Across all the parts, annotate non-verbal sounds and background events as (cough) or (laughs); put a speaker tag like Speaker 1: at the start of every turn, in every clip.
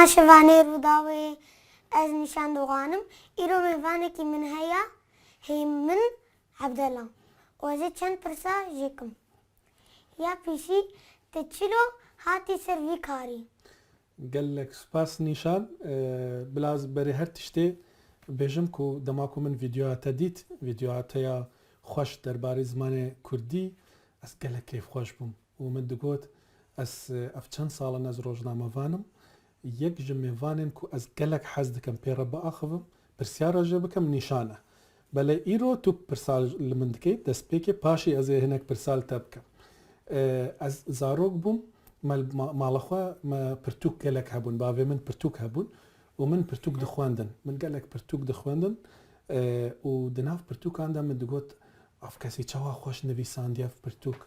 Speaker 1: ما شفاني روداوي از نشان دوغانم إيرو من فانكي من هيا هي من عبد الله وزي چند پرسا جيكم يا بيشي تچلو هاتي سروي كاري
Speaker 2: قال لك سباس نيشان آه، بلاز بري هر تشتي بيجم كو دماكو من فيديوهات ديت فيديوهات يا خوش درباري زمان كردي اس قال لك كيف خوش بوم ومن دقوت اس آه، اف چند سال نز یەک ژە میێوانێن و ئەس گەلک حەز دەکەم پێڕە بە ئاخەم پرسیارەژێ بکەم نیشانە. بەلێ ئیرۆ تو پرسال لە من دەکەیت دەستپێکی پاشی ئەزێ هێنێک پرسال تە بکەم. ئەس زارۆک بووم ماڵەخوا پرتوک گەلک هەبوون باێ من پرتوک هەبوون و من پرتوک دەخواندن من گەلک پرتوک دەخواندن و دناف پرتوکاندا من دەگوت ئەف کەسی چاوا خۆش نەویساندیاف پرتوک.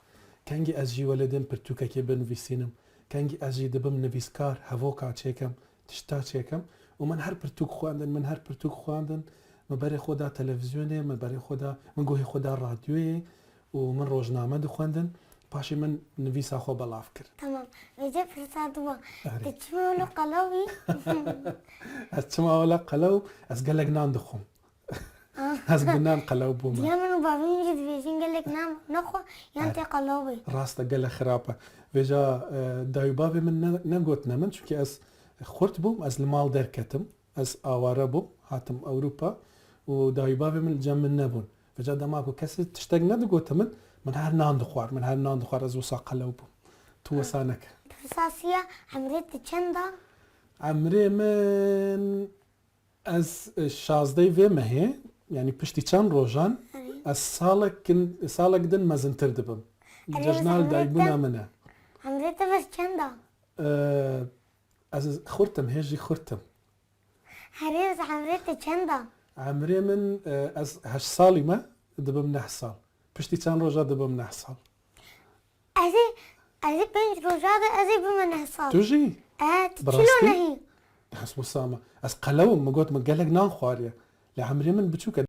Speaker 2: کەنگی ئەس ژیوە لە دێن پرتوکەکێ بنویسینم. تەنگی ئەژی دەبم نەویستکار هەڤۆ کاچێکم تشتا چێکم. و من هەر پرتوک خواندن من هەر پرتوک خواندن. مەبەری خۆدا تەلەڤزیۆنێ مەبەری خۆدا من گۆهی خۆدا ڕادیۆیە و من ڕۆژنامە دخواندن. پاشی من نویسا خۆ بەڵاف کرد. ئەچمەوە (laughs) لە قەلەو ئەس گەلەک نان دخۆم
Speaker 1: (laughs) از
Speaker 2: بنان قلو بوما
Speaker 1: ديامن بابي مجد بيجين قال لك نام نخو ينتي قلوي
Speaker 2: راستا قلق خرابة. فيجا دايو بابي من نقوتنا. من شوكي از خورت بوم از المال در كتم از آوارا بوم هاتم أوروبا. ودايو بابي من جم من نبون. فيجا دماغو كسي تشتاق ندقوت من من هر نان دخوار من هر نان دخوار أز وسا قلو بوم. تو وسانك
Speaker 1: برساسيا عمريت چندا
Speaker 2: عمري من از شازدەی vê mehê يعني پشتی چند روزان از سال کن سال کدن مزن ترد بم جنال دایبون آمنة.
Speaker 1: عمری تو بس چند
Speaker 2: آه، از خورتم هیچی خورتم.
Speaker 1: هری از عمری تو چند
Speaker 2: عمری من آه، از هش سالی ما دبم نه سال پشتی چند دبم نه سال
Speaker 1: ازی ازی پنج روزا ازی بم نه آه تو چلو
Speaker 2: حسب سامه أز قلوم مگوت مگلگ نان خواریه روجادا ازي بمن